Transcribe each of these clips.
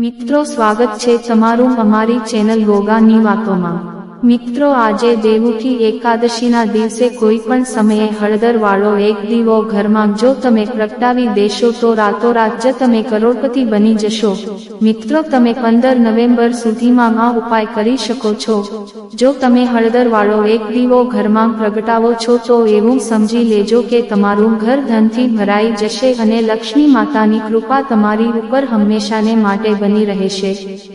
મિત્રો સ્વાગત છે તમારું અમારી ચેનલ યોગાની વાતોમાં. મિત્રો, આજે દેવુઠી એકાદશીના દિવસે કોઈ પણ સમયે હળદર વાળો એક દીવો ઘરમાં જો તમે પ્રગટાવી દેશો તો રાતોરાત જ તમે કરોડપતિ બની જશો. મિત્રો, તમે પંદર નવેમ્બર સુધીમાં આ ઉપાય કરી શકો છો. જો તમે હળદર વાળો એક દીવો ઘરમાં પ્રગટાવો છો તો એવું સમજી લેજો કે તમારું ઘર ધનથી ભરાઈ જશે અને લક્ષ્મી માતાની કૃપા તમારી ઉપર હંમેશાને માટે બની રહેશે.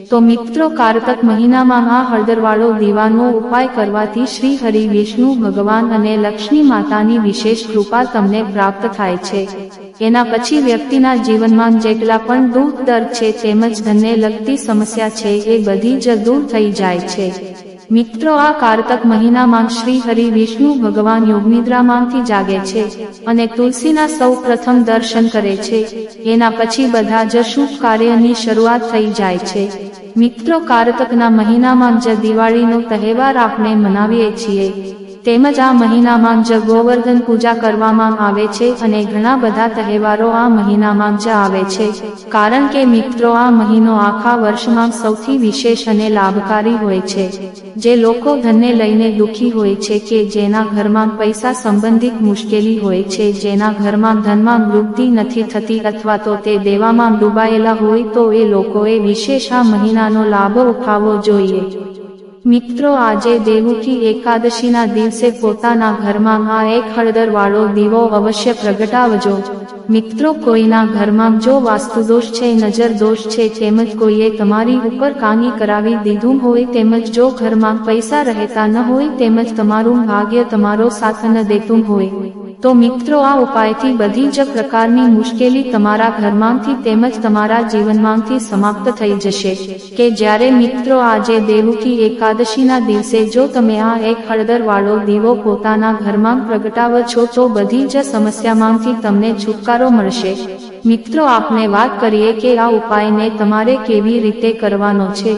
તો મિત્રો, કારતક મહિનામાં આ હળદરવાળો દીવાનો ઉપાય કરવાથી શ્રી હરિ વિષ્ણુ ભગવાન અને લક્ષ્મી માતાની વિશેષ કૃપા તમને પ્રાપ્ત થાય છે. એના પછી વ્યક્તિના જીવનમાં જેટલા પણ દુઃખ, દર્દ છે તેમજ ધનને લગતી સમસ્યા છે એ બધી જ દૂર થઈ જાય છે. મિત્રો, આ કારતક મહિનામાં શ્રી હરિ વિષ્ણુ ભગવાન યોગનિદ્રામાંથી જાગે છે અને તુલસીના સૌ પ્રથમ દર્શન કરે છે. એના પછી બધા જ શુભ કાર્યની શરૂઆત થઈ જાય છે. મિત્રો કારતકના મહિનામાં જ દિવાળીનો તહેવાર આપણે મનાવીએ છીએ. તેમજ આ મહિનામાં જ ગોવર્ધન પૂજા કરવામાં આવે છે અને ઘણા બધા તહેવારો આ મહિનામાં જ આવે છે. કારણ કે મિત્રો, આ મહિનો આખા વર્ષમાં સૌથી વિશેષ અને લાભકારી હોય છે. જે લોકો ધનને લઈને દુઃખી હોય છે કે જેના ઘરમાં પૈસા સંબંધિત મુશ્કેલી હોય છે, જેના ઘરમાં ધનમાં વૃદ્ધિ નથી થતી અથવા તો તે દેવામાં ડૂબાયેલા હોય તો એ લોકોએ વિશેષ આ મહિનાનો લાભ ઉઠાવવો જોઈએ. મિત્રો, આજે દેવકી એકાદશીના દિવસે પોતાના ઘરમાં આ એક હળદર વાળો દીવો અવશ્ય પ્રગટાવજો. મિત્રો, કોઈના ઘરમાં જો વાસ્તુદોષ છે નજર દોષ છે, તેમજ કોઈએ તમારી ઉપર કાની કરાવી દીધું હોય, તેમજ જો ઘરમાં પૈસા રહેતા ન હોય, તેમજ તમારું ભાગ્ય તમારો સાથ ન દેતું હોય, તો મિત્રો, આ ઉપાયથી બધી જ પ્રકારની મુશ્કેલી તમારા ઘરમાંથી તેમજ તમારા જીવનમાંથી સમાપ્ત થઈ જશે. કે જ્યારે મિત્રો, આજે દેવુઠી એકાદશીના દિવસે જો તમે આ એક હળદર વાળો દીવો પોતાના ઘરમાં પ્રગટાવો છો તો બધી જ સમસ્યામાંથી તમને છુટકારો મળશે. મિત્રો, આપને વાત કરીએ કે આ ઉપાયને તમારે કેવી રીતે કરવાનો છે?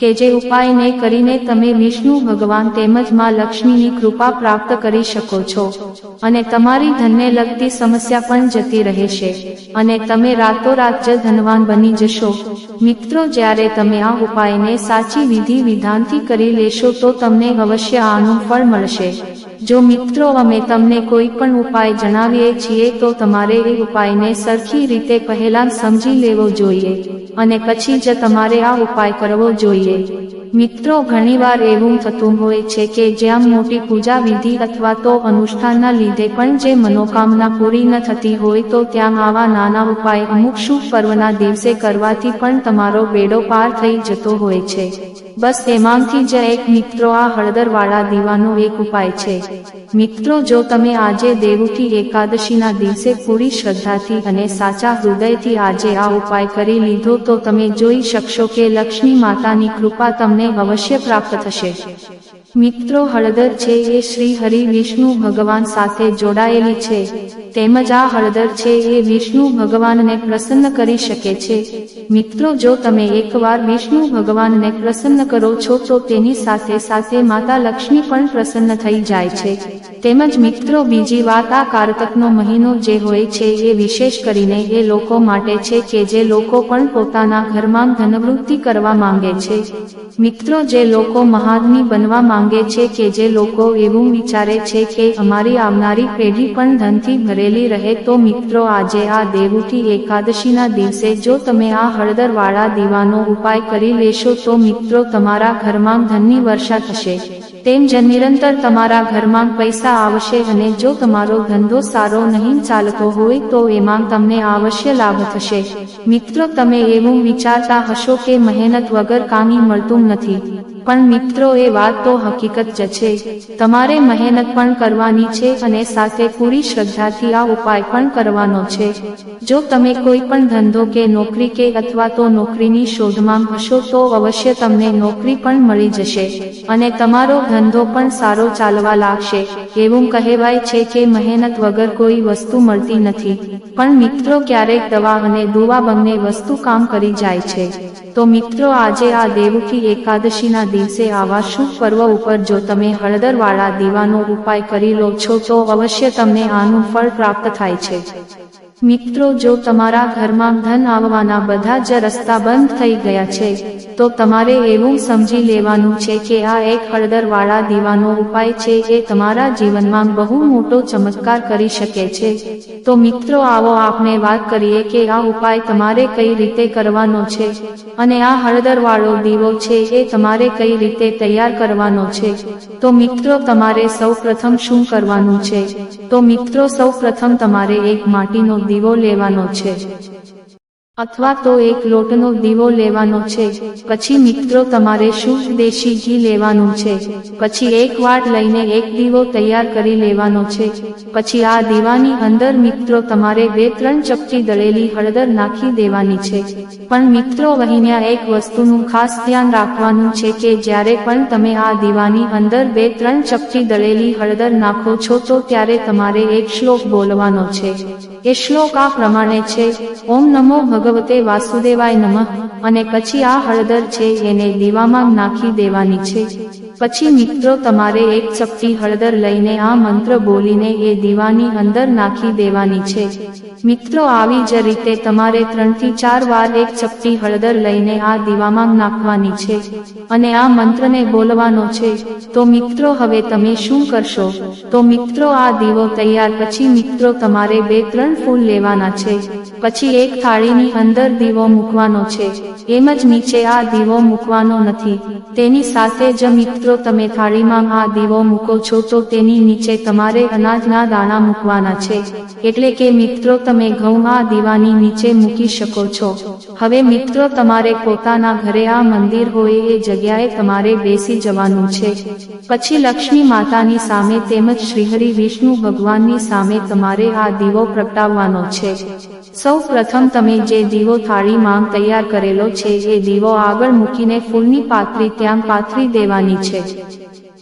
કે જે ઉપાયને કરીને તમે વિષ્ણુ ભગવાન તેમજમાં લક્ષ્મીની કૃપા પ્રાપ્ત કરી શકો છો. અને તમારી ધનને લગતી સમસ્યા પણ જતી રહેશે. અને તમે રાતોરાત જ ધનવાન બની જશો. મિત્રો, જ્યારે તમે આ ઉપાયને સાચી વિધિ વિધાનથી કરી લેશો, તો તમને અવશ્ય આનું ફળ મળશે. જો મિત્રો, અમે તમને કોઈ પણ ઉપાય જણાવીએ છીએ, તો તમારે એ ઉપાયને સરખી રીતે પહેલા સમજી લેવો જોઈએ અને પછી જ તમારે આ ઉપાય કરવો જોઈએ. મિત્રો, ઘણીવાર એવું થતું હોય છે કે જ્યાં મોટી પૂજા વિધિ અથવા તો અનુષ્ઠાનના લીધે પણ જે મનોકામના પૂરી ન થતી હોય, તો ત્યાં આવા નાના ઉપાય અમુક શુભ પર્વના દિવસે કરવાથી પણ તમારો બેડો પાર થઈ જતો હોય છે. બસ એમાંથી જ એક મિત્રો આ હળદરવાળા દીવાનો એક ઉપાય છે. મિત્રો જો તમે આજે દેવુઠી એકાદશીના દિવસે પૂરી શ્રદ્ધાથી અને સાચા હૃદયથી આજે આ ઉપાય કરી લીધો તો તમે જોઈ શકશો કે લક્ષ્મી માતાની કૃપા તમને અવશ્ય પ્રાપ્ત થશે. મિત્રો હળદર છે એ શ્રી હરિ વિષ્ણુ ભગવાન સાથે જોડાયેલી છે. તેમજ આ હળદર છે એ વિષ્ણુ ભગવાનને પ્રસન્ન કરી શકે છે. મિત્રો જો તમે એકવાર વિષ્ણુ ભગવાનને પ્રસન્ન કરો છો તો તેની સાથે સાથે માતા લક્ષ્મી પણ પ્રસન્ન થઈ જાય છે. તેમજ મિત્રો બીજી વાત આ કારતકનો મહિનો જે હોય છે એ વિશેષ કરીને એ લોકો માટે છે કે જે લોકો પણ પોતાના ઘરમાં ધનવૃત્તિ કરવા માંગે છે. મિત્રો જે લોકો મહાદની બનવા માંગે છે કે જે લોકો એવું વિચારે છે કે અમારી આવનારી પેઢી પણ ધનથી ભરેલી રહે તો મિત્રો આજે આ દેવુઠી એકાદશીના દિવસે જો તમે આ હળદરવાળા દીવાનો ઉપાય કરી લેશો તો મિત્રો તમારા ઘરમાં ધનની વર્ષા થશે. તેમ જ નિરંતર તમારા ઘરમાં પૈસા આવશે અને જો તમારો ધંધો સારો નહીં ચાલતો હોય તો એમાં તમને અવશ્ય લાભ થશે. મિત્રો તમે એવું વિચારતા હશો કે મહેનત વગર કામી મળતું નથી. પણ મિત્રો, એ વાત તો હકીકત જ છે. તમારે મહેનત પણ કરવાની છે અને સાથે પૂરી શ્રદ્ધાથી આ ઉપાય પણ કરવાનો છે. જો તમે કોઈ પણ ધંધો કે નોકરી કે અથવા તો નોકરીની શોધમાં હશો, તો અવશ્ય તમને નોકરી પણ મળી જશે અને તમારો ધંધો પણ સારો ચાલવા લાગશે. એવું કહેવાય છે કે મહેનત વગર કોઈ વસ્તુ મળતી નથી. પણ મિત્રો, ક્યારેક દવા અને દુવા બંને વસ્તુ કામ કરી જાય છે. તો મિત્રો, આજે આ દેવકી એકાદશીના દિવસે આવા શુભ પર્વ ઉપર જો તમે હળદરવાળા દીવાનો ઉપાય કરી લો છો તો અવશ્ય તમને આનું ફળ પ્રાપ્ત થાય છે. મિત્રો, જો તમારા ઘરમાં ધન આવવાના બધા જ રસ્તા બંધ થઈ ગયા છે, તો તમારે એવું સમજી લેવાનું છે કે આ એક હળદરવાળા દીવાનો ઉપાય છે જે તમારા જીવનમાં બહુ મોટો ચમત્કાર કરી શકે છે. તો મિત્રો, આવો આપણે વાત કરીએ કે આ ઉપાય તમારે કઈ રીતે કરવાનો છે અને આ હળદરવાળો દીવો છે એ તમારે કઈ રીતે તૈયાર કરવાનો છે. તો મિત્રો, તમારે સૌ પ્રથમ શું કરવાનું છે? તો મિત્રો સૌ તમારે એક માટીનો દીવો લેવાનો છે. અથવા તો એક લોટનો દીવો લેવાનો છે. પછી મિત્રો તમારે શુદ્ધ દેશી ઘી લેવાનું છે. પછી એક વાટ લઈને એક દીવો તૈયાર કરી લેવાનો છે. પછી આ દીવાની અંદર મિત્રો તમારે બે ત્રણ ચપટી દળેલી હળદર નાખી દેવાની છે. પણ મિત્રો વહીન્યા એક વસ્તુનું ખાસ ધ્યાન રાખવાનું છે કે જ્યારે પણ તમે આ દીવાની અંદર બે ત્રણ ચપટી દળેલી હળદર નાખો છો તો ત્યારે તમારે એક શ્લોક બોલવાનો છે. એ શ્લોક આ પ્રમાણે છે, ઓમ નમો ભગવતે વાસુદેવાય નમઃ અને પછી આ હળદર છે, એને દીવામાં નાખી દેવાની છે. પછી મિત્રો તમારે એક ચપટી હળદર લઈને આ મંત્ર બોલીને એ દીવાની અંદર નાખી દેવાની છે. મિત્રો આવી જ રીતે તમારે ત્રણથી ચાર વાર એક ચપટી હળદર લઈને આ દીવામાં નાખવાની છે અને આ મંત્રને બોલવાનો છે. તો મિત્રો હવે તમે શું કરશો? તો મિત્રો આ દીવો તૈયાર પછી મિત્રો તમારે બે ત્રણ ફૂલ લેવાના છે. પછી એક થાળીની અંદર દીવો મૂકવાનો છે. એમ જ નીચે આ દીવો મૂકવાનો નથી. તેની સાથે જ મિત્રો તમે થાળીમાં આ દીવો મૂકો છો તો તેની નીચે તમારે અનાજના દાણા મૂકવાના છે. એટલે કે મિત્રો, તમે ઘઉં આ દીવાની નીચે મૂકી શકો છો. હવે મિત્રો, તમારે પોતાના ઘરે આ મંદિર હોય એ જગ્યાએ તમારે બેસી જવાનું છે. પછી લક્ષ્મી માતાની સામે તેમજ શ્રીહરિ વિષ્ણુ ભગવાનની સામે તમારે આ દીવો પ્રગટાવવાનો છે. સૌ પ્રથમ તમે જે દીવો થાળીમાં તૈયાર કરેલો છે, એ દીવો આગળ મૂકીને ફૂલની પાથરી ત્યાં પાથરી દેવાની છે.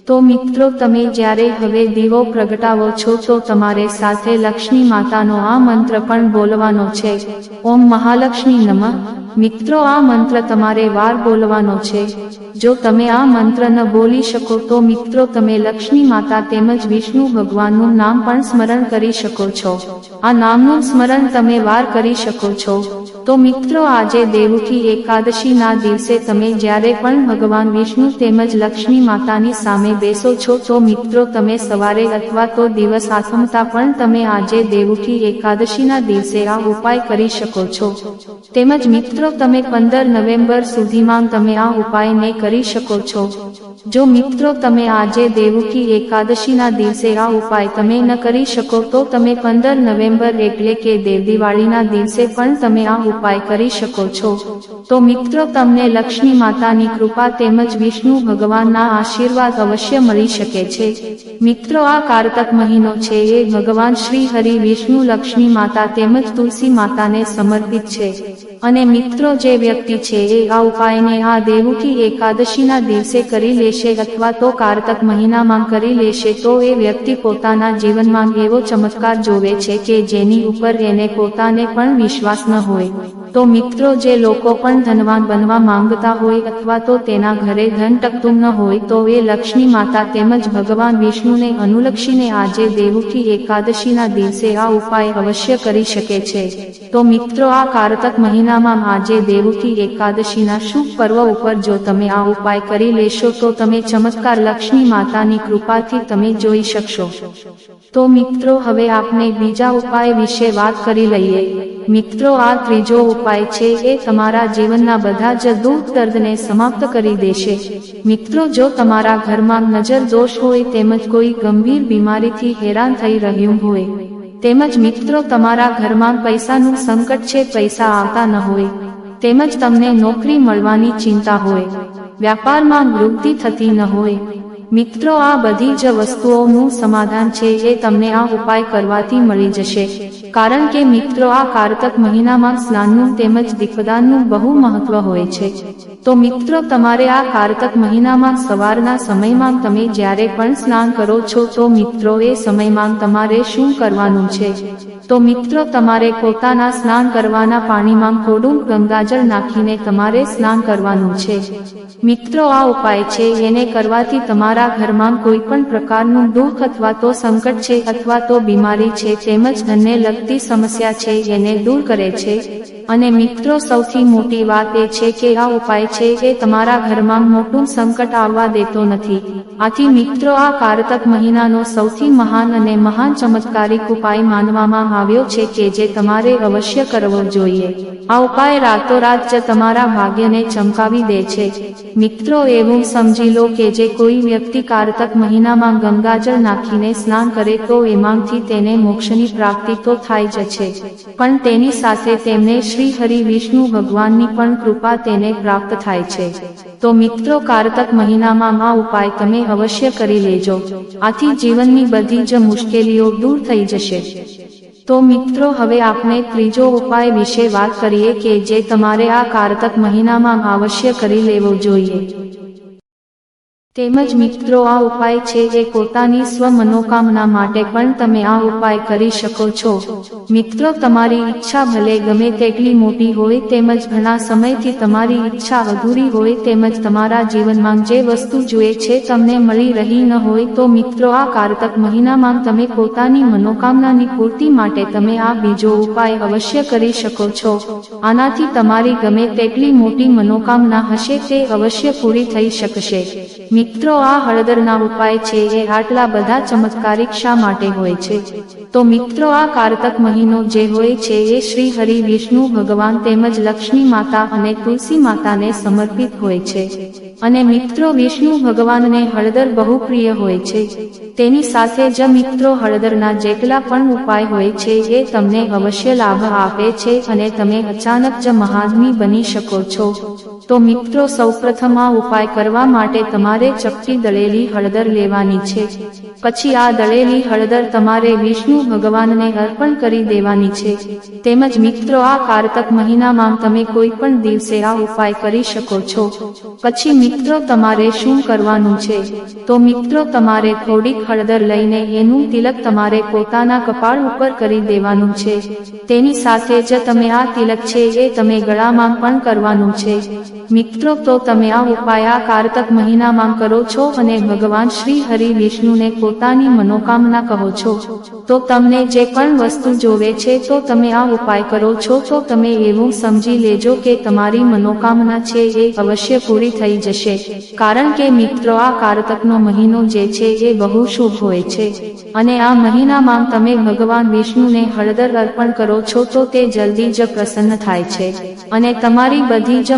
તો મિત્રો તમે જ્યારે હવે દીવો પ્રગટાવો છો તો તમારે સાથે લક્ષ્મી માતાનો આ મંત્ર પણ બોલવાનો છે. ઓમ મહાલક્ષ્મી નમઃ. મિત્રો આ મંત્ર તમારે વાર બોલવાનો છે. જો તમે આ મંત્ર ન બોલી શકો તો મિત્રો તમે લક્ષ્મી માતા તેમજ વિષ્ણુ ભગવાનનું નામ પણ સ્મરણ કરી શકો છો. આ નામનું સ્મરણ તમે વાર કરી શકો છો. તો મિત્રો આજે દેવુઠી એકાદશીના દિવસે તમે જ્યારે પણ ભગવાન વિષ્ણુ તેમજ લક્ષ્મી માતાની સામે બેસો છો તો મિત્રો તમે સવારે અથવા તો દિવસ આથમતા પણ તમે આજે દેવુઠી એકાદશીના દિવસે આ ઉપાય કરી શકો છો. તેમજ મિત્રો તમે પંદર નવેમ્બર સુધીમાં તમે આ ઉપાયને કરી શકો છો. જો મિત્રો તમે આજે દેવુઠી એકાદશીના દિવસે આ ઉપાય તમે ન કરી શકો તો તમે પંદર નવેમ્બર એટલે કે દેવ દિવાળીના દિવસે પણ તમે આ ઉપાય કરી શકો છો. તો મિત્રો, તમને લક્ષ્મી માતાની કૃપા તેમજ વિષ્ણુ ભગવાનના આશીર્વાદ અવશ્ય મળી શકે છે. મિત્રો, આ કારતક મહિનો છે એ ભગવાન શ્રી હરિ વિષ્ણુ લક્ષ્મી માતા તેમજ તુલસી માતાને સમર્પિત છે. અને મિત્રો જે વ્યક્તિ છે એ આ ઉપાયને આ દેવુઠી એકાદશીના દિવસે કરી લેશે અથવા તો કારતક મહિનામાં કરી લેશે તો એ વ્યક્તિ પોતાના જીવનમાં એવો ચમત્કાર જોવે છે કે જેની ઉપર એને પોતાને પણ વિશ્વાસ ન હોય. તો મિત્રો, જે લોકો પણ ધનવાન બનવા માંગતા હોય અથવા તો તેના ઘરે ધન ટકતું ન હોય, તો એ લક્ષ્મી માતા તેમજ ભગવાન વિષ્ણુને અનુલક્ષીને આજે દેવુઠી એકાદશીના દિવસે આ ઉપાય અવશ્ય કરી શકે છે. તો મિત્રો, આ કારતક મહિનામાં આજે દેવુઠી એકાદશીના શુભ પર્વ ઉપર જો તમે આ ઉપાય કરી લેશો, તો તમે ચમત્કાર લક્ષ્મી માતાની કૃપાથી તમે જોઈ શકશો. તો મિત્રો, હવે આપણે બીજા ઉપાય વિશે વાત કરી લઈએ. મિત્રો, આ ત્રીજો ઉપાય છે એ તમારા જીવનના બધા જ દુઃખ દર્દને સમાપ્ત કરી દેશે. મિત્રો, જો તમારા ઘરમાં નજર દોષ હોય તેમજ કોઈ ગંભીર બીમારીથી હેરાન થઈ રહ્યું હોય, તેમજ મિત્રો, તમારા ઘરમાં પૈસાનું સંકટ છે, પૈસા આવતા ન હોય, તેમજ તમને નોકરી મળવાની ચિંતા હોય, વ્યાપારમાં વૃદ્ધિ થતી ન હોય મિત્રો, આ બધી જ વસ્તુઓનું સમાધાન છે એ તમને આ ઉપાય કરવાથી મળી જશે. કારણ કે મિત્રો, આ કારતક મહિનામાં સ્નાનનું તેમજ દીપદાનનું બહુ મહત્વ હોય છે. તો મિત્રો, તમારે આ કારતક મહિનામાં સવારના સમયમાં તમે જ્યારે પણ સ્નાન કરો છો, તો મિત્રો, એ સમયમાં તમારે શું કરવાનું છે? તો મિત્રો, તમારે પોતાના સ્નાન કરવાના પાણીમાં થોડું ગંગાજળ નાખીને તમારે સ્નાન કરવાનું છે. મિત્રો, આ ઉપાય છે, એને કરવાથી તમારા ઘરમાં કોઈ પણ પ્રકારનું દુઃખ અથવા તો સંકટ છે અથવા તો બીમારી છે, તેમજ ધનને લગતી સમસ્યા છે, એને દૂર કરે છે. અને મિત્રો, સૌથી મોટી વાત એ છે કે આ ઉપાય છે એ તમારા ઘરમાં મોટું સંકટ આવવા દેતો નથી. આથી મિત્રો, આ કારતક મહિનાનો સૌથી મહાન અને મહાન ચમત્કારિક ઉપાય માનવામાં આવ્યો છે કે જે તમારે અવશ્ય કરવો જોઈએ. આ ઉપાય રાતોરાત તમારા ભાગ્યને ચમકાવી દે છે. મિત્રો, એવું સમજી લો કે જે કોઈ વ્યક્તિ કારતક મહિનામાં ગંગાજળ નાખીને સ્નાન કરે તો એમાંથી તેને મોક્ષની પ્રાપ્તિ તો થાય જ છે. પણ તેની સાથે તેમને શ્રી હરિ વિષ્ણુ ભગવાનની પણ કૃપા તેને પ્રાપ્ત થાય છે. તો મિત્રો, કારતક મહિનામાં આ ઉપાય તમે અવશ્ય કરી લેજો. આથી જીવનની બધી જ મુશ્કેલીઓ દૂર થઈ જશે. તો મિત્રો, હવે આપણે ત્રીજો ઉપાય વિશે વાત કરીએ કે જે તમારે આ કારતક મહિનામાં અવશ્ય કરી લેવો જોઈએ. તેમજ મિત્રો, આ ઉપાય છે જે પોતાની સ્વ મનોકામના માટે પણ તમે આ ઉપાય કરી શકો છો. મિત્રો, તમારી ઈચ્છા ભલે ગમે તેટલી મોટી હોય, તેમજ ઘણા સમયથી તમારી ઈચ્છા અધૂરી હોય, તેમજ તમારા જીવનમાં જે વસ્તુ જોઈએ છે તમને મળી રહી ન હોય, તો મિત્રો, આ કારતક મહિનામાં તમે પોતાની મનોકામનાની પૂર્તિ માટે તમે આ બીજો ઉપાય અવશ્ય કરી શકો છો. આનાથી તમારી ગમે તેટલી મોટી મનોકામના હશે, તે અવશ્ય પૂરી થઈ શકશે. મિત્રો, આ હળદરના ઉપાય છે, એ આટલા બધા ચમત્કારિક શા માટે હોય છે? તો મિત્રો, આ કારતક મહિનો જે હોય છે, એ શ્રી હરિ વિષ્ણુ ભગવાન તેમજ લક્ષ્મી માતા અને તુલસી માતાને સમર્પિત હોય છે. અને મિત્રો વિષ્ણુ ભગવાનને હળદર બહુ પ્રિય હોય છે. તેની સાથે જ મિત્રો હળદરના જેટલા પણ ઉપાય હોય છે એ તમને અવશ્ય લાભ આપે છે અને તમે અચાનક જ મહાદમી બની શકો છો. તો મિત્રો સૌપ્રથમ ઉપાય કરવા માટે તમારે ચપટી દળેલી હળદર લેવાની છે. પછી આ દળેલી હળદર તમારે વિષ્ણુ ભગવાનને અર્પણ કરી દેવાની છે. તેમજ મિત્રો આ કારતક મહિનામાં તમે કોઈ પણ દિવસે આ ઉપાય કરી શકો છો. પછી મિત્રો તમારે શું કરવાનું છે? તો મિત્રો તમારે થોડીક હળદર લઈને એનું તિલક તમારે પોતાના કપાળ ઉપર કરી દેવાનું છે. તેની સાથે જ તમે આ તિલક છે એ તમે ગળામાં પણ કરવાનું છે. મિત્રો, તો તમે આ ઉપાય કારતક મહિનામાં કરો છો અને ભગવાન શ્રી હરિ વિષ્ણુને પોતાની મનોકામના કહો છો. તો તમને જે પણ વસ્તુ જોવે છે, તો તમે આ ઉપાય કરો છો. તો તમે એવું સમજી લેજો કે તમારી મનોકામના છે, એ અવશ્ય પૂરી થઈ જશે. કારણ કે મિત્રો, આ કારતકનો મહિનો જે છે, એ બહુ શુભ હોય છે. અને આ મહિનામાં તમે ભગવાન વિષ્ણુને હળદર અર્પણ કરો છો, તો તે જલ્દી જ પ્રસન્ન થાય છે. અને તમારી બધી જ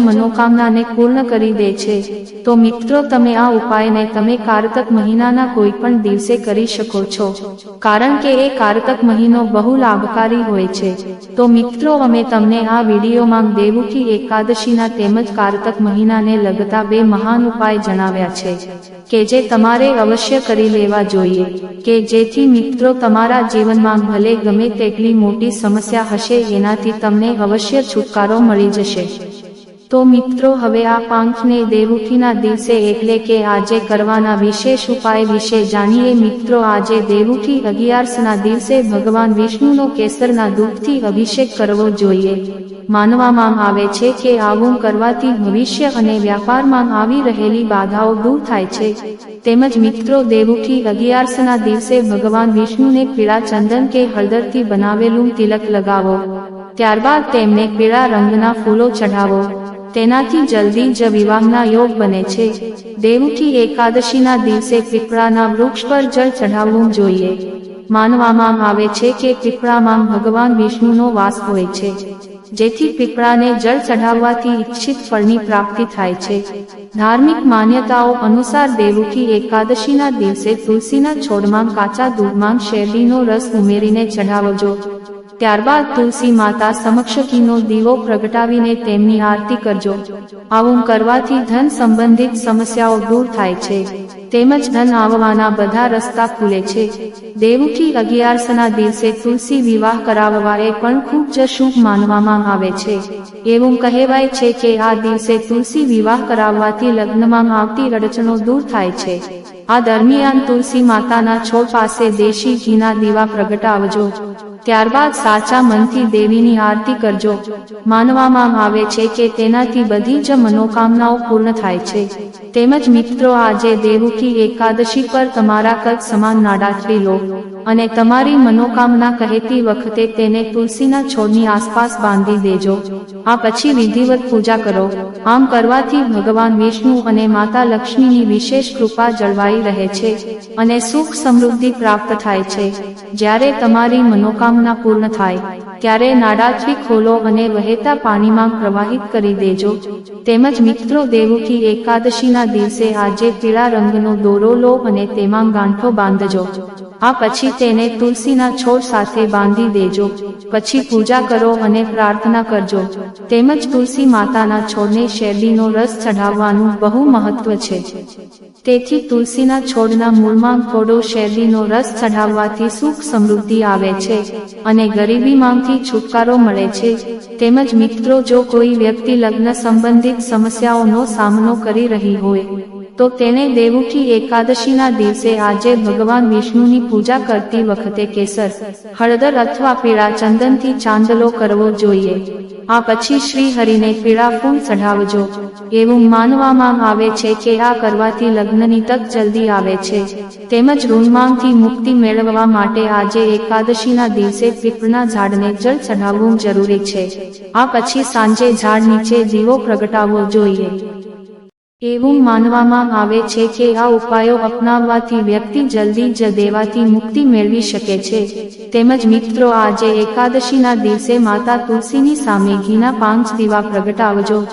મનોકામનાને પૂર્ણ કરી દે છે. તો મિત્રો, તમે આ ઉપાયને તમે કારતક મહિનાના કોઈ પણ દિવસે કરી શકો છો. કારણ કે એ કારતક મહિનો બહુ લાભકારી હોય છે. તો મિત્રો, અમે તમને આ વિડીયોમાં દેવુકી એકાદશીના તેમજ કારતક મહિનાને લગતા બે મહાન ઉપાય જણાવ્યા છે. કે જે તમારે અવશ્ય કરી લેવા જોઈએ. કે જેથી મિત્રો, તમારા જીવનમાં ભલે ગમે તેટલી મોટી સમસ્યા હશે, એનાથી તમને અવશ્ય છુટકારો મળી જશે. તો મિત્રો, હવે આ પાંખને દેવુઠીના દિવસે એટલે કે આજે કરવાના વિશેષ ઉપાય વિશે જાણીએ. મિત્રો, આજે દેવુઠી અગિયારસના દિવસે ભગવાન વિષ્ણુનો કેસરના દૂધથી અભિષેક કરવો જોઈએ. માનવામાં આવે છે કે આવું કરવાથી ભવિષ્ય અને વ્યાપારમાં આવી રહેલી બાધાઓ દૂર થાય છે. તેમજ મિત્રો દેવુઠી અગિયારસના દિવસે ભગવાન વિષ્ણુને પીળા ચંદન કે હળદરથી બનાવેલું તિલક લગાવો. ત્યારબાદ તેમને પીળા રંગના ફૂલો ચઢાવો. તેનાથી જલ્દી જ વિવાહના યોગ બને છે. દેવુઠી એકાદશીના દિવસે પીપળાના વૃક્ષ પર જળ ચઢાવવું જોઈએ. માનવામાં આવે છે કે પીપળામાં ભગવાન વિષ્ણુનો વાસ હોય છે, જેથી પીપળાને જળ ચઢાવવાથી ઈચ્છિત ફળની પ્રાપ્તિ થાય છે. ધાર્મિક માન્યતાઓ અનુસાર દેવુથી એકાદશીના દિવસે તુલસીના છોડમાં કાચા દૂધમાં શેરડીનો રસ ઉમેરીને ચઢાવજો. ત્યારબાદ તુલસી માતા સમક્ષ ઘીનો દીવો પ્રગટાવીને તેમની આરતી કરજો. આવું કરવાથી ધન સંબંધિત સમસ્યાઓ દૂર થાય છે. તેમજ ધન આવવાના બધા રસ્તા ખુલે છે. દેવુઠી અગિયારસના દિવસે તુલસી વિવાહ કરાવવા એ પણ ખૂબ જ શુભ માનવામાં આવે છે. એવું કહેવાય છે કે આ દિવસે તુલસી વિવાહ કરાવવાથી લગ્નમાં આવતી અડચણો દૂર થાય છે. આ દરમિયાન તુલસી માતાના છોડ પાસે દેશી ઘીના દીવા પ્રગટાવજો. ત્યારબાદ સાચા મનથી દેવીની આરતી કરજો. માનવામાં આવે છે કે તેનાથી બધી જ મનોકામનાઓ પૂર્ણ થાય છે. તેમજ મિત્રો, આજે દેવુકી એકાદશી પર તમારા કદ સમાન નાડાચડી લો. અને તમારી મનોકામના કહેતી વખતે તેને તુલસીના છોડની આસપાસ બાંધી દેજો. આ પછી વિધિવત પૂજા કરો. આમ કરવાથી ભગવાન વિષ્ણુ અને માતા લક્ષ્મીની વિશેષ કૃપા જળવાઈ રહે છે અને સુખ સમૃદ્ધિ પ્રાપ્ત થાય છે. જ્યારે તમારી મનોકામના પૂર્ણ થાય, ત્યારે નાડાથી ખોલો અને વહેતા પાણીમાં પ્રવાહિત કરી દેજો. તેમજ મિત્રો, દેવુકી એકાદશીના દિવસે આજે પીળા રંગનો દોરો લો અને તેમાં ગાંઠો બાંધજો. આ પછી તેને તુલસીના છોડ સાથે બાંધી દેજો. પછી પૂજા કરો અને પ્રાર્થના કરજો. તેમજ તુલસી માતાના છોડને શેરડીનો રસ ચઢાવવાનું બહુ મહત્વ છે. તેથી તુલસીના છોડના મૂળમાં થોડો શેરડીનો રસ ચઢાવવાથી સુખ સમૃદ્ધિ આવે છે અને ગરીબીમાંથી છુટકારો મળે છે. તેમજ મિત્રો, જો કોઈ વ્યક્તિ લગ્ન સંબંધિત સમસ્યાઓનો સામનો કરી રહી હોય તો તેને દેવુકી એકાદશીના દિવસે આજે ભગવાન વિષ્ણુની પૂજા કરતી વખતે કેસર, હળદર અથવા પીળા ચંદનથી ચાંદલો કરવો જોઈએ. આ પછી શ્રી હરિને પીળા ફૂલ ચઢાવજો. એવું માનવામાં આવે છે કે આ કરવાથી લગ્નની તક જલ્દી આવે છે. તેમજ ઋણમાંથી મુક્તિ મેળવવા માટે આજે એકાદશીના દિવસે પીપળના ઝાડને જળ ચઢાવવું જરૂરી છે. આ પછી સાંજે ઝાડ નીચે દીવો પ્રગટાવવો જોઈએ. એવું માનવામાં આવે છે કે આ ઉપાયો અપનાવવાથી વ્યક્તિ જલ્દી જ દેવાથી મુક્તિ મેળવી શકે છે. તેમજ મિત્રો, આજે એકાદશીના દિવસે માતા તુલસીની સામે ઘીના પાંચ દીવા પ્રગટાવજો.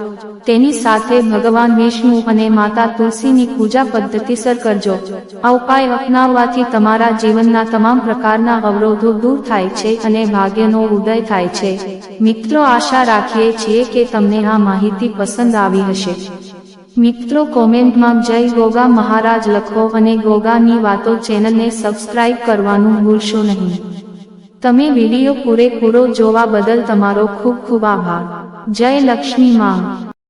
તેની સાથે ભગવાન વિષ્ણુ અને માતા તુલસીની પૂજા પદ્ધતિસર કરજો. આ ઉપાય અપનાવવાથી તમારા જીવનના તમામ પ્રકારના અવરોધો દૂર થાય છે અને ભાગ્યનો ઉદય થાય છે. મિત્રો, આશા રાખીએ છીએ કે તમને આ માહિતી પસંદ આવી હશે. મિત્રો, કોમેન્ટમાં જય ગોગા મહારાજ લખો અને ગોગાની વાતો ચેનલને સબસ્ક્રાઇબ કરવાનું ભૂલશો નહીં. તમે વીડિયો પૂરેપૂરો જોવા બદલ તમારો ખૂબ ખૂબ આભાર. જય લક્ષ્મી માં.